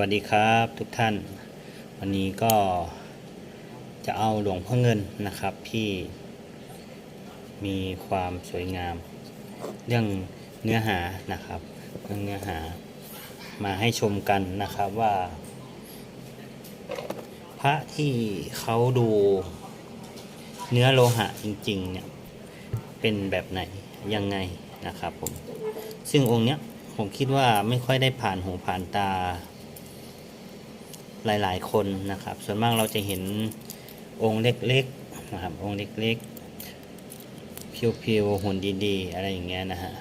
วัสดีครับทุกท่าน วันนี้ก็จะเอาหลวงพ่อเงินนะครับที่มีความสวยงาม เรื่องเนื้อหานะครับเรื่องเนื้อหามาให้ชมกันนะครับว่า พระที่เขาดูเนื้อโลหะจริงๆเนี่ยเป็นแบบไหนยังไงนะครับผมซึ่งองค์เนี้ยผมคิดว่าไม่ค่อยได้ผ่านหูผ่านตา หลายๆ คนนะครับ ส่วนมากเราจะเห็นองค์เล็กๆนะครับองค์เล็กๆเพียวๆหุ่นดีๆ อะไรอย่างเงี้ยนะฮะ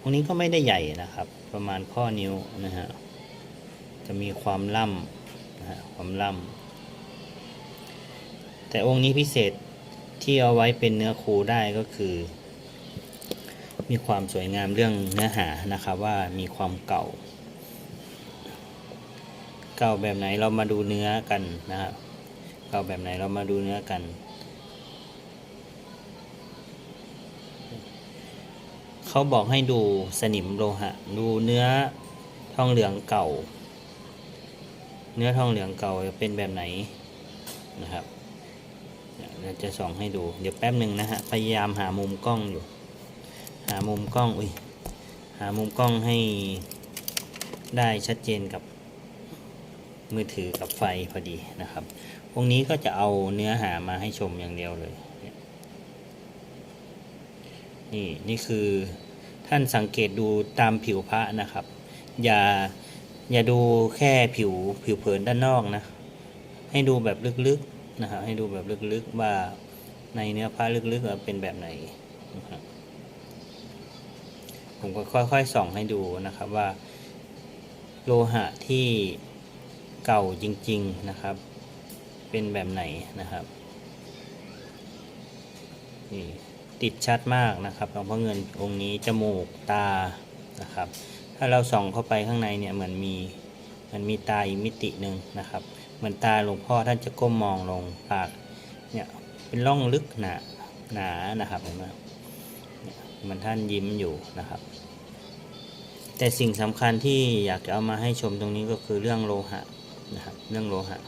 องค์นี้ก็ไม่ได้ใหญ่นะครับ ประมาณข้อนิ้วนะฮะจะมีความล่ำนะฮะความล่ำแต่องค์นี้พิเศษที่เอาไว้เป็นเนื้อคูได้ก็คือ มีความสวยงามเรื่องเนื้อหานะครับว่ามีความเก่า เก่าแบบไหนเรามาดูเนื้อกันนะครับเก่าแบบไหนเรามาดูเนื้อกัน เขาบอกให้ดูสนิมโลหะ ดูเนื้อทองเหลืองเก่า เนื้อทองเหลืองเก่าจะเป็นแบบไหนนะครับเดี๋ยวเราจะส่องให้ดู เดี๋ยวแป๊บหนึ่งนะฮะ พยายามหามุมกล้องอยู่ หามุมกล้อง อุ้ย หามุมกล้องให้ได้ชัดเจนกับ มือถือกับไฟพอดีนะครับ วงนี้ก็จะเอาเนื้อหามาให้ชมอย่างเดียวเลย นี่นี่คือท่านสังเกตดูตามผิวพระนะครับ อย่าอย่าดูแค่ผิวผิวเผินด้านนอกนะ ให้ดูแบบลึกๆนะครับให้ดูแบบลึกๆว่าในเนื้อผ้าลึกๆเป็นแบบไหน ผมก็ค่อยๆส่องให้ดูนะครับว่า โลหะที่ เก่าจริง ๆนะครับ เป็นแบบไหนนะครับนี่ติดชัดมากนะครับหลวงพ่อเงินองค์นี้จมูกตานะครับ ถ้าเราส่องเข้าไปข้างในเนี่ยเหมือนมีมันมีตาอีกมิติหนึ่งนะครับ เหมือนตาหลวงพ่อท่านจะก้มมองลงปากเนี่ยเป็นร่องลึกหนาหนานะครับเห็นไหมเนี่ยเหมันท่านยิ้มอยู่นะครับ แต่สิ่งสำคัญที่อยากจะเอามาให้ชมตรงนี้ก็คือเรื่องโลหะ นะครับเรื่องโลหะ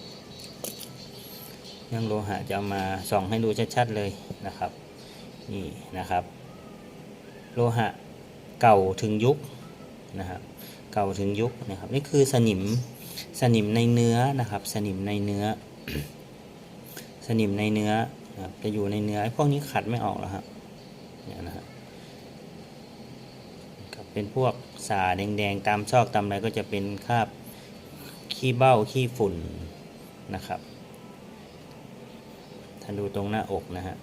เรื่องโลหะจะามาส่องให้ดูชัดๆเลยนะครับนี่นะครับ โลหะเก่าถึงยุคนะครับเก่าถึงยุคนะครับนี่คือสนิมสนิมในเนื้อนะครับ สนิมในเนื้อ สนิมในเนื้อจะอยู่ในเนื้อไอ้พวกนี้ขัดไม่ออกแล้วครับเนี่ยนะครับเป็นพวกสาแดงๆตามซอกตามอะไรก็จะเป็นคราบ ขี้เบ้าขี้ฝุ่นนะครับถ้าดูตรงหน้าอกนะฮะ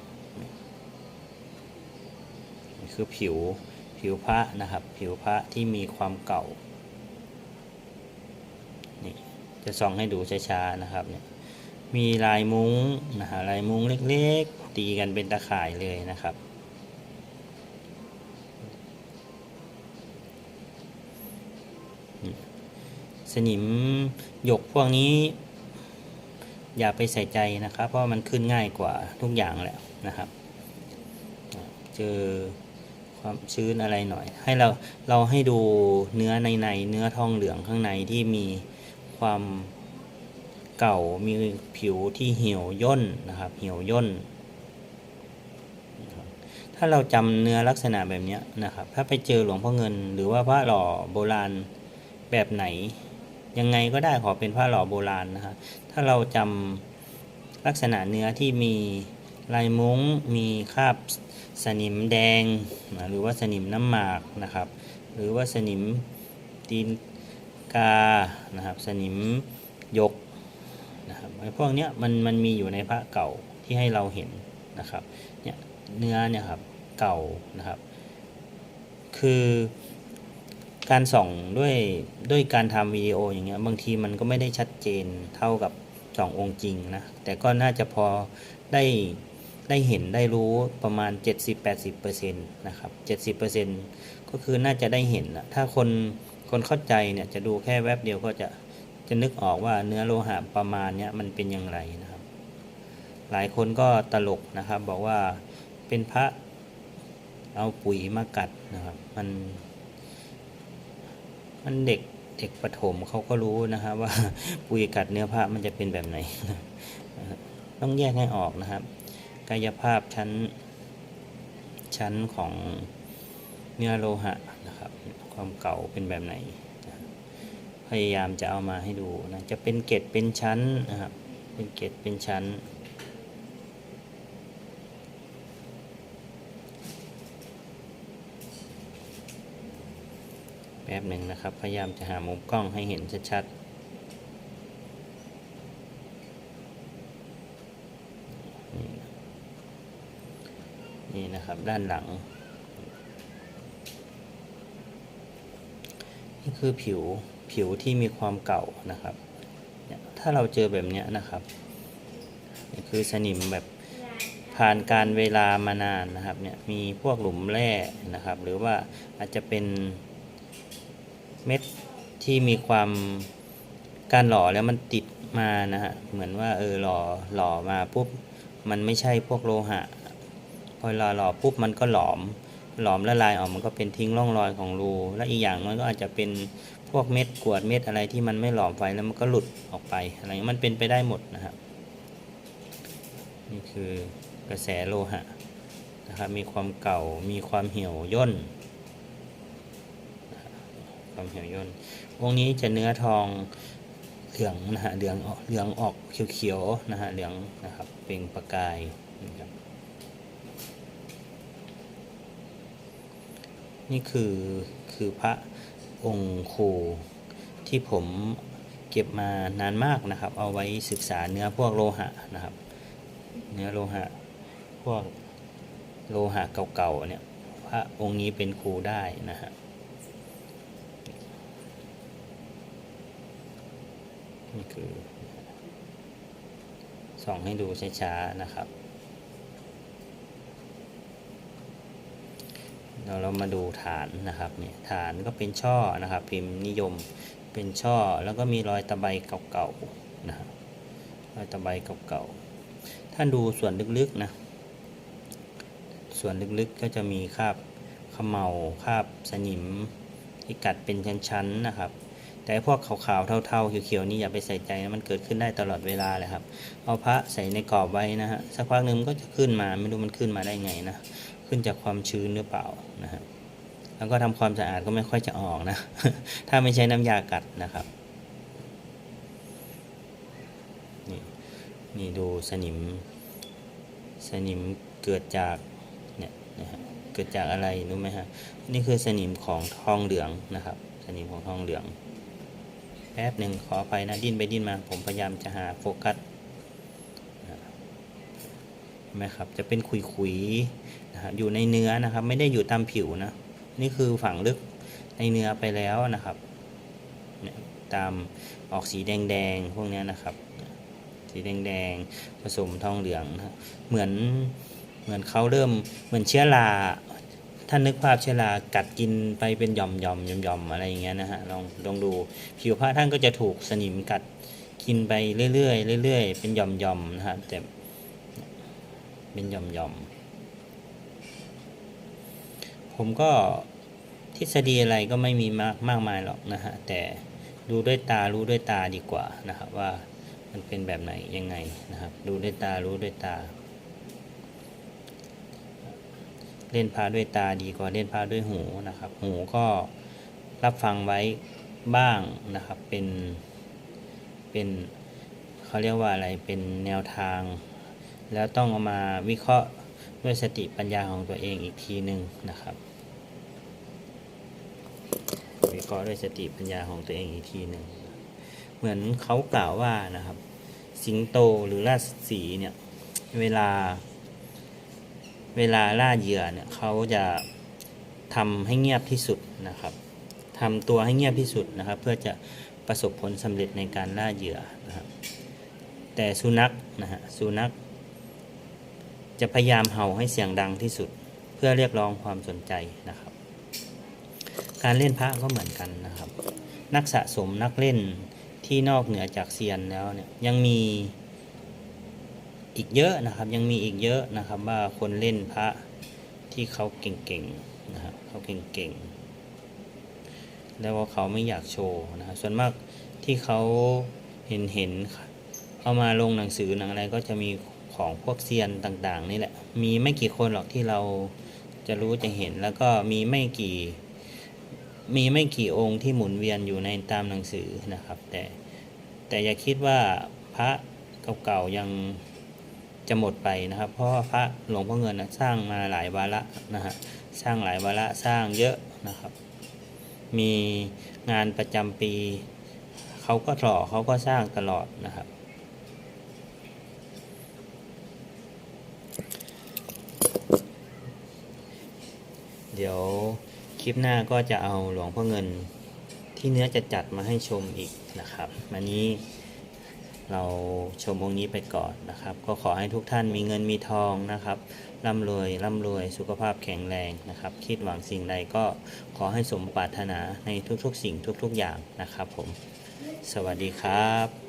นี่คือผิวผิวพระนะครับ ผิวพระที่มีความเก่านี่จะส่องให้ดูช้าๆนะครับเนี่ยมีลายมุ้งนะฮะลายมุ้งเล็กๆ ตีกันเป็นตะข่ายเลยนะครับ สนิมหยกพวกนี้ อย่าไปใส่ใจนะครับ เพราะมันขึ้นง่ายกว่าทุกอย่างแหละนะครับ เจอความชื้นอะไรหน่อย ให้เราเราให้ดูเนื้อในในเนื้อทองเหลืองข้างในที่มีความเก่ามีผิวที่เหี่ยวย่นนะครับ เหี่ยวย่น ถ้าเราจำเนื้อลักษณะแบบนี้นะครับ ถ้าไปเจอหลวงพ่อเงิน หรือว่าพระหล่อโบราณแบบไหน ยังไงก็ได้ขอเป็นผ้าหล่อโบราณนะครับ ถ้าเราจำลักษณะเนื้อที่มีลายมุ้ง มีคราบสนิมแดงนะหรือว่าสนิมน้ำหมากนะครับ หรือว่าสนิมตีนกา นะครับ สนิมยกนะครับไอ้พวกเนี้ยมันมันมีอยู่ในพระเก่าที่ให้เราเห็นนะครับ เนี่ยเนื้อเนี่ยครับเก่านะครับ คือ การส่องด้วยด้วยการทำวิดีโออย่างเงี้ยบางทีมันก็ไม่ได้ชัดเจนเท่ากับส่ององค์จริงนะ แต่ก็น่าจะพอได้ได้เห็นได้รู้ประมาณ 70-80%นะครับ70%ก็คือน่าจะได้เห็นนะถ้าคนคนเข้าใจเนี่ยจะดูแค่แวบเดียวก็จะจะนึกออกว่าเนื้อโลหะประมาณเนี้ยมันเป็นอย่างไรนะครับ หลายคนก็ตลกนะครับ บอกว่าเป็นพระเอาปุ๋ยมากัดนะครับ มัน มันเด็กเด็กประถมเขาก็รู้นะครับ ว่าปุยกัดเนื้อผ้ามันจะเป็นแบบไหน ต้องแยกให้ออกนะครับ กายภาพชั้นชั้นของเนื้อโลหะนะครับ ความเก่าเป็นแบบไหน พยายามจะเอามาให้ดูนะจะเป็นเกล็ดเป็นชั้นนะครับเป็นเกล็ดเป็นชั้น แป๊บหนึ่งนะครับ พยายามจะหามุมกล้องให้เห็นชัดๆ นี่นะครับด้านหลัง นี่คือผิวผิวที่มีความเก่านะครับถ้าเราเจอแบบนี้นะครับนี่คือสนิมแบบผ่านการเวลามานานนะครับเนี่ยมีพวกหลุมแร่นะครับ หรือว่าอาจจะเป็น เม็ดที่มีความการหล่อแล้วมันติดมานะฮะเหมือนว่าเออหล่อหล่อมาปุ๊บมันไม่ใช่พวกโลหะ พอหล่อหล่อปุ๊บมันก็หลอม หลอมละลายออกมันก็เป็นทิ้งร่องรอยของรู และอีกอย่างมันก็อาจจะเป็นพวกเม็ดกวดเม็ดอะไรที่มันไม่หลอมไฟแล้วมันก็หลุดออกไปอะไรเงี้มันเป็นไปได้หมดนะครับนี่คือกระแสโลหะนะครับมีความเก่ามีความเหี่ยวย่น ความเหี่ยวย่นวงนี้จะเนื้อทองเหลืองนะฮะเหลืองออกเหลืองออกเขียวๆนะฮะเหลืองนะครับเปล่งประกายนะครับนี่คือคือพระองค์ครูที่ผมเก็บมานานมากนะครับ เอาไว้ศึกษาเนื้อพวกโลหะนะครับ เนื้อโลหะพวกโลหะเก่าๆเนี่ยพระองค์นี้เป็นครูได้นะฮะ นี่คือส่องให้ดูช้าๆนะครับเราเรามาดูฐานนะครับเนี่ยฐานก็เป็นช่อนะครับ พิมพ์นิยมเป็นช่อแล้วก็มีรอยตะไบเก่าๆนะครับรอยตะไบเก่าๆถ้าดูส่วนลึกๆนะส่วนลึกๆก็จะมีคราบเขมเมาคราบสนิมที่กัดเป็นชั้นๆนะครับ แต่พวกขาวๆเท่าๆเขียวๆนี่อย่าไปใส่ใจนะมันเกิดขึ้นได้ตลอดเวลาเลยครับ เอาพระใส่ในกรอบไว้นะฮะสักพักหนึ่งมันก็จะขึ้นมาไม่รู้มันขึ้นมาได้ไงนะขึ้นจากความชื้นหรือเปล่านะฮะแล้วก็ทำความสะอาดก็ไม่ค่อยจะออกนะ ถ้าไม่ใช้น้ำยากัดนะครับนี่นี่ดูสนิม สนิมเกิดจากเนี่ยนะฮะเกิดจากอะไรรู้ไหมฮะนี่คือสนิมของทองเหลืองนะครับ สนิมของทองเหลือง แป๊บหนึ่งขอไปนะดิ้นไปดิ้นมา ผมพยายามจะหาโฟกัสนะครับจะเป็นขุยๆนะฮะอยู่ในเนื้อนะครับ ไม่ได้อยู่ตามผิวนะ นี่คือฝังลึกในเนื้อไปแล้วนะครับตามออกสีแดงๆพวกนี้นะครับ สีแดงๆผสมทองเหลืองนะเหมือนเหมือนเขาเริ่มเหมือนเชื้อรา ท่านนึกภาพเชื้อรากัดกินไปเป็นหย่อมหย่อมหย่อมๆอมอะไรอย่างเงี้ยนะฮะลองลองดูผิวผ้าท่านก็จะถูกสนิมกัดกินไปเรื่อยๆเรื่อยๆเป็นหย่อมๆนะฮะแต่เป็นหย่อมๆผมก็ทฤษฎีอะไรก็ไม่มีมากมากมายหรอกนะฮะแต่ดูด้วยตารู้ด้วยตาดีกว่านะครับว่ามันเป็นแบบไหนยังไงนะครับ ดูด้วยตารู้ด้วยตา เล่นพาด้วยตาดีกว่าเล่นพาด้วยหูนะครับ หูก็รับฟังไว้บ้างนะครับ เป็นเป็นเขาเรียกว่าอะไรเป็นแนวทาง แล้วต้องเอามาวิเคราะห์ด้วยสติปัญญาของตัวเองอีกทีหนึ่งนะครับวิเคราะห์ด้วยสติปัญญาของตัวเองอีกทีหนึ่งเหมือนเขากล่าวว่านะครับ สิงโตหรือราชสีเนี่ยเวลา เวลาล่าเหยื่อเนี่ยเขาจะทำให้เงียบที่สุดนะครับทำตัวให้เงียบที่สุดนะครับ เพื่อจะประสบผลสำเร็จในการล่าเหยื่อนะครับแต่สุนัขนะฮะสุนัขจะพยายามเห่าให้เสียงดังที่สุด เพื่อเรียกร้องความสนใจนะครับ การเล่นพระก็เหมือนกันนะครับ นักสะสมนักเล่นที่นอกเหนือจากเซียนแล้วเนี่ยยังมี อีกเยอะนะครับ ยังมีอีกเยอะนะครับ ว่าคนเล่นพระที่เขาเก่งๆนะครับเขาเก่งๆแล้วว่าเขาไม่อยากโชว์นะครับส่วนมากที่เขาเห็นเห็นเอามาลงหนังสือหนังอะไรก็จะมีของพวกเซียนต่างๆ นี่แหละ มีไม่กี่คนหรอกที่เราจะรู้จะเห็นแล้วก็มีไม่กี่ มีไม่กี่องค์ที่หมุนเวียนอยู่ในตามหนังสือนะครับ แต่แต่อย่าคิดว่าพระเก่าๆยัง จะหมดไปนะครับ เพราะพระหลวงพ่อเงินนะสร้างมาหลายวาระนะฮะสร้างหลายวาระสร้างเยอะนะครับ มีงานประจำปีเขาก็หล่อเขาก็สร้างตลอดนะครับเดี๋ยวคลิปหน้าก็จะเอาหลวงพ่อเงินที่เนื้อจะจัดมาให้ชมอีกนะครับวันนี้ เราชมองนี้ไปก่อนนะครับ ก็ขอให้ทุกท่านมีเงินมีทองนะครับร่ำรวยร่ำรวยสุขภาพแข็งแรงนะครับ คิดหวังสิ่งใดก็ขอให้สมปรารถนาในทุกๆ สิ่งทุก ๆ อย่างนะครับผม สวัสดีครับ